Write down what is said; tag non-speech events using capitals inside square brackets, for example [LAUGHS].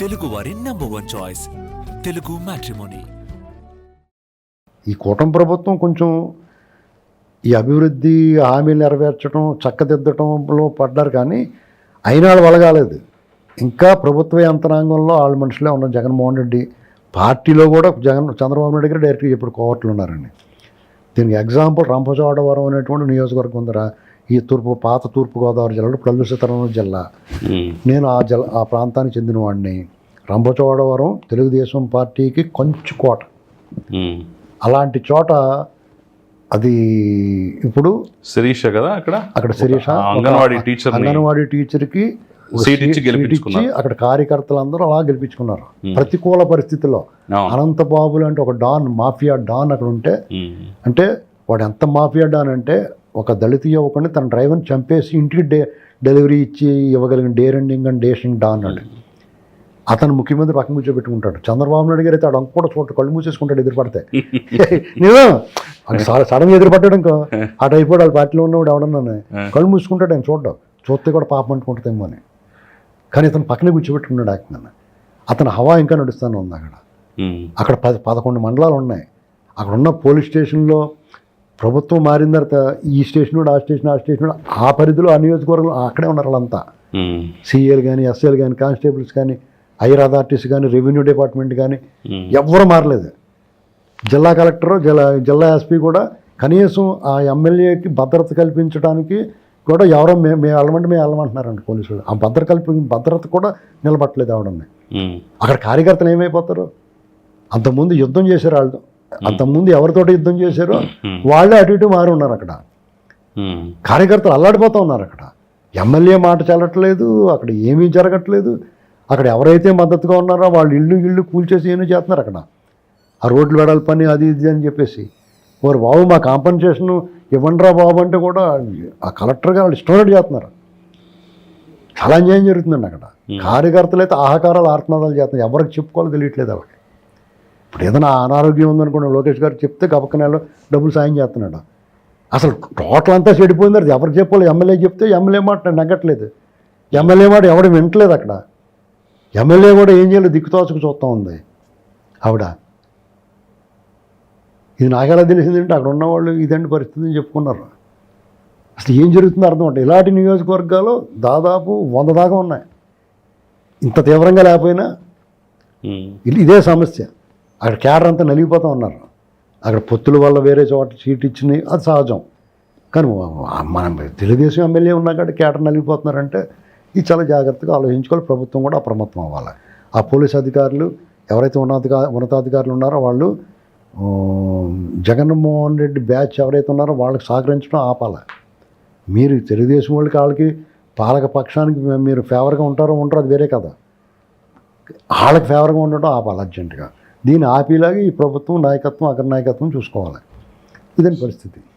తెలుగు వారి number one choice Telugu matrimony ఈ కూటమి ప్రభుత్వం కొంచెం ఈ అభివృద్ధి హామీలు నెరవేర్చడం చక్కదిద్దటంలో పడ్డారు కానీ అయినా వాళ్ళు వలగాలేదు. ఇంకా ప్రభుత్వ యంత్రాంగంలో వాళ్ళ మనుషులే ఉన్నారు. జగన్మోహన్ రెడ్డి పార్టీలో కూడా జగన్ చంద్రబాబు నాయుడు గారు డైరెక్ట్గా ఇప్పుడు కోవట్లు ఉన్నారండి దీనికి ఎగ్జాంపుల్ రంపచోడవరం అనేటువంటి నియోజకవర్గం ఉందరా. ఈ తూర్పు పాత తూర్పు గోదావరి జిల్లాలో సీతారామరాజు జిల్లా. నేను ఆ జిల్లా ఆ ప్రాంతానికి చెందినవాడిని. రంపచోడవరం తెలుగుదేశం పార్టీకి కొంచుకోట అలాంటి చోట అది ఇప్పుడు శిరీష కదా అక్కడ? అక్కడ శిరీష అంగన్వాడీ టీచర్ అంగన్వాడీ టీచర్కి సీట్ ఇచ్చి అక్కడ కార్యకర్తలందరూ అలా గెలిపించుకున్నారు. ప్రతికూల పరిస్థితుల్లో అనంత బాబులు అంటే ఒక డాన్ మాఫియా డాన్ అక్కడ ఉంటే అంటే వాడు ఎంత మాఫియా డాన్ అంటే ఒక దళిత యువకుని తన డ్రైవర్ని చంపేసి ఇంటికి డే డెలివరీ ఇచ్చి ఇవ్వగలిగిన డేరెండింగ్ అండ్ డేషింగ్ డాన్ అన్నాడు అతను ముఖ్యమంత్రి పక్కన కూర్చోబెట్టుకుంటాడు. చంద్రబాబు నాయుడు గారు అయితే ఆడు కూడా చూడ కళ్ళు మూసేసుకుంటాడు ఎదురుపడితే [LAUGHS] నిజం సడన్ ఎదురుపడ్డాడు ఇంకో. అటు అయిపోయాడు వాళ్ళ పార్టీలో ఉన్నవాడు ఎవడన్నాను కళ్ళు మూసుకుంటాడు ఆయన చూడ్డాం. చూస్తే కూడా పాపం అంటుకుంటుందేమో అని. కానీ ఇతను పక్కనే కూర్చోబెట్టుకున్నాడు ఏకంగా అతను హవా ఇంకా నడుస్తూనే ఉంది అక్కడ. అక్కడ పది పదకొండు మండలాలు ఉన్నాయి. అక్కడ ఉన్న పోలీస్ స్టేషన్లో ప్రభుత్వం మారిన తర్వాత ఈ స్టేషన్ ఆ స్టేషన్ ఆ స్టేషన్ ఆ పరిధిలో ఆ నియోజకవర్గంలో అక్కడే ఉన్నారు వాళ్ళంతా. సిఏలు కానీ ఎస్ఏలు కానీ కానిస్టేబుల్స్ కానీ ఐఆర్ అథారిటీస్ కానీ రెవెన్యూ డిపార్ట్మెంట్ కానీ ఎవ్వరూ మారలేదు. జిల్లా కలెక్టర్ జిల్లా జిల్లా ఎస్పీ కూడా కనీసం ఆ ఎమ్మెల్యేకి భద్రత కల్పించడానికి కూడా ఎవరో మేము మేము వెళ్ళమంటే మేము వెళ్ళమంటున్నారండి పోలీసులు. ఆ భద్రత కల్పి భద్రత కూడా నిలబట్టలేదు ఆవిడని. అక్కడ కార్యకర్తలు ఏమైపోతారు? అంతకుముందు యుద్ధం చేశారు వాళ్ళు అంతకుముందు ఎవరితోటి యుద్ధం చేశారో వాళ్ళే అటు ఇటు మారి ఉన్నారు అక్కడ. కార్యకర్తలు అల్లాడిపోతూ ఉన్నారు అక్కడ. ఎమ్మెల్యే మాట చెల్లట్లేదు అక్కడ ఏమీ జరగట్లేదు. అక్కడ ఎవరైతే మద్దతుగా ఉన్నారో వాళ్ళు ఇల్లు ఇల్లు కూల్చేసి ఏమీ చేస్తున్నారు అక్కడ. ఆ రోడ్లు వెడల్ పని అది ఇది అని చెప్పేసి. వారు బాబు మా కాంపన్సేషన్ ఇవ్వండిరా బాబు అంటే కూడా ఆ కలెక్టర్ గారు వాళ్ళు ఇష్టం చేస్తున్నారు. చాలా అన్యాయం జరుగుతుందండి అక్కడ. కార్యకర్తలు అయితే ఆహాకారాలు ఆర్తనాదాలు చేస్తున్నారు. ఎవరికి చెప్పుకోవాలో తెలియట్లేదు వాళ్ళకి. ఇప్పుడు ఏదైనా అనారోగ్యం ఉందనుకోండి లోకేష్ గారు చెప్తే గబక్క నెలలో డబ్బులు సాయం చేస్తున్నాడు. అసలు టోటల్ అంతా చెడిపోయింది అది. ఎవరికి చెప్పాలి ఎమ్మెల్యే చెప్తే ఎమ్మెల్యే మాట నగ్గట్లేదు. ఎమ్మెల్యే మాట ఎవడు వింటలేదు అక్కడ. ఎమ్మెల్యే కూడా ఏం చేయాలి దిక్కుతోచకు చూస్తూ ఉంది. ఆవిడ ఇది నాకెలా తెలిసిందంటే అక్కడ ఉన్నవాళ్ళు ఇదండి పరిస్థితి అని చెప్పుకున్నారు. అసలు ఏం జరుగుతుందో అర్థం అంటే ఇలాంటి నియోజకవర్గాలు దాదాపు వంద దాకా ఉన్నాయి. ఇంత తీవ్రంగా లేకపోయినా ఇదే సమస్య. అక్కడ క్యాడర్ అంతా నలిగిపోతూ ఉన్నారు. అక్కడ పొత్తుల వల్ల వేరే చోట సీట్ ఇచ్చినాయి అది సహజం. కానీ మనం తెలుగుదేశం ఎమ్మెల్యే ఉన్నా కానీ క్యాడర్ నలిగిపోతున్నారంటే ఇది చాలా జాగ్రత్తగా ఆలోచించుకోవాలి. ప్రభుత్వం కూడా అప్రమత్తం అవ్వాలి. ఆ పోలీస్ అధికారులు ఎవరైతే ఉన్నత ఉన్నతాధికారులు ఉన్నారో వాళ్ళు జగన్మోహన్ రెడ్డి బ్యాచ్ ఎవరైతే ఉన్నారో వాళ్ళకి సహకరించడం ఆపాలి. మీరు తెలుగుదేశం వాళ్ళకి వాళ్ళకి పాలక పక్షానికి మీరు ఫేవర్గా ఉంటారో ఉంటారో అది వేరే కదా. వాళ్ళకి ఫేవర్గా ఉండటం ఆపాలి అర్జెంటుగా. దీన్ని ఆపేలాగా ఈ ప్రభుత్వం నాయకత్వం అగ్రనాయకత్వం చూసుకోవాలి. ఇదని పరిస్థితి?